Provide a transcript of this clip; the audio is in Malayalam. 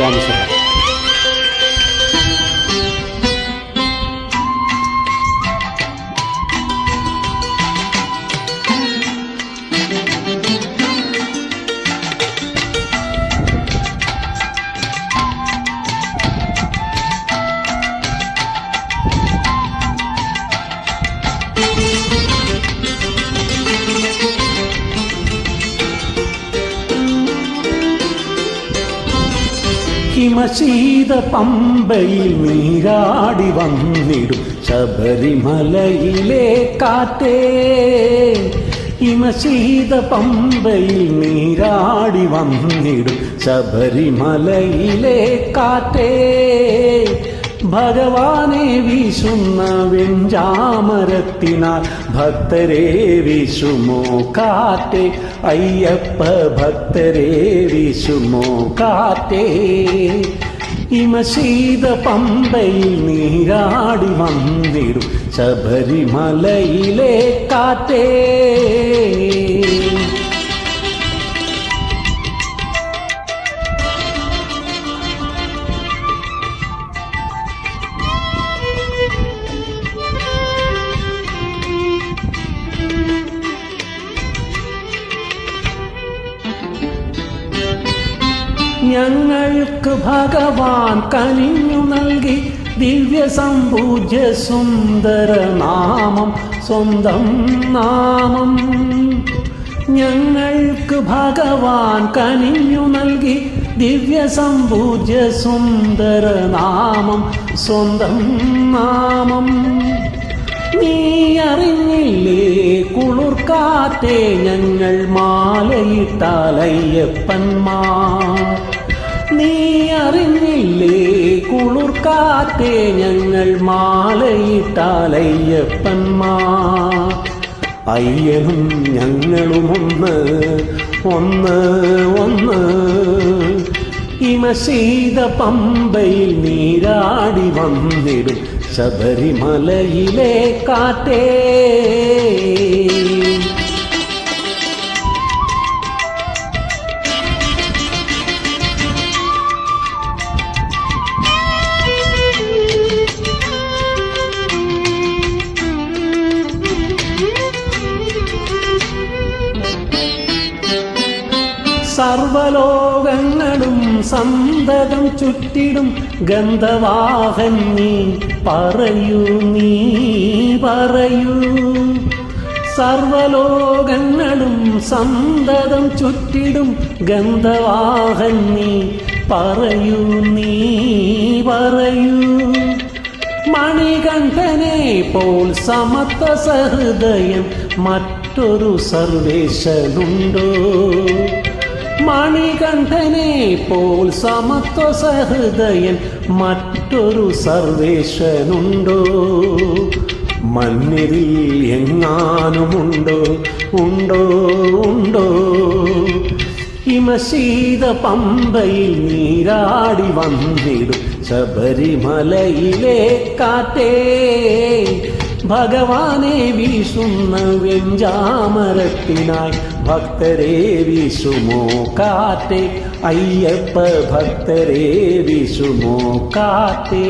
Tchau, moçada. ഹിമശീത പമ്പയിൽ നീരാടി വന്നിടും ശബരിമലയിലെ കാറ്റേ. ഹിമശീത പമ്പയിൽ നീരാടി വന്നിടും ശബരിമലയിലെ കാറ്റേ. ഭഗവാനെ വീശുന്ന വെഞ്ചാമരത്തിനാൽ ഭക്തരെ വീശുമോ കാറ്റേ? അയ്യപ്പ ഭക്തരെ വീശുമോ കാറ്റേ? ഇമശീത പമ്പയിൽ നീരാടി വന്നിടും ശബരിമലയിലെ കാറ്റേ. ഞങ്ങൾക്ക് ഭഗവാൻ കനിഞ്ഞു നൽകി ദിവ്യ സമ്പൂജ്യ സുന്ദര നാമം സ്വന്തം നാമം. ഞങ്ങൾക്ക് ഭഗവാൻ കനിഞ്ഞു നൽകി ദിവ്യ സമ്പൂജ്യ സുന്ദര നാമം സ്വന്തം നാമം. നീ അറിഞ്ഞില്ലേ കുളിർക്കാറ്റെ ഞങ്ങൾ മാലയിട്ടാലയ്യപ്പന്മാർ നീ അറിഞ്ഞില്ലേ കുളിർക്കാത്തെ ഞങ്ങൾ മാലയിട്ടാലയ്യപ്പന്മാർ. അയ്യനും ഞങ്ങളും ഒന്ന് ഒന്ന് ഒന്ന്. ഇമശീത പമ്പയിൽ നീരാടി വന്നിടും ശബരിമലയിലെ കാറ്റേ. സർവലോകങ്ങളും സന്തതം ചുറ്റിടും ഗന്ധവാഹൻ നീ പറയൂ നീ പറയൂ. സർവലോകങ്ങളും സന്തതം ചുറ്റിടും ഗന്ധവാഹൻ നീ പറയൂ നീ പറയൂ. മണികണ്ഠനെ പോൽ സമത്വ സഹൃദയം മറ്റൊരു സർവേശനുണ്ടോ മണികണ്ഠനെ പോൽ സമത്വ സഹൃദയൻ മറ്റൊരു സർവേശനുണ്ടോ മണ്ണിരിൽ എങ്ങാനുമുണ്ടോ ഉണ്ടോ ഉണ്ടോ ഹിമശീത പമ്പയിൽ നീരാടി വന്നിടും ശബരിമലയിലെ കാറ്റേ ഭഗവാനെ വീശുന്ന വെഞ്ചാമരത്തിനായി ഭക്തരെ വീശുമോ കാത്തേ? അയ്യപ്പ ഭക്തരെ വീശുമോ കാറ്റേ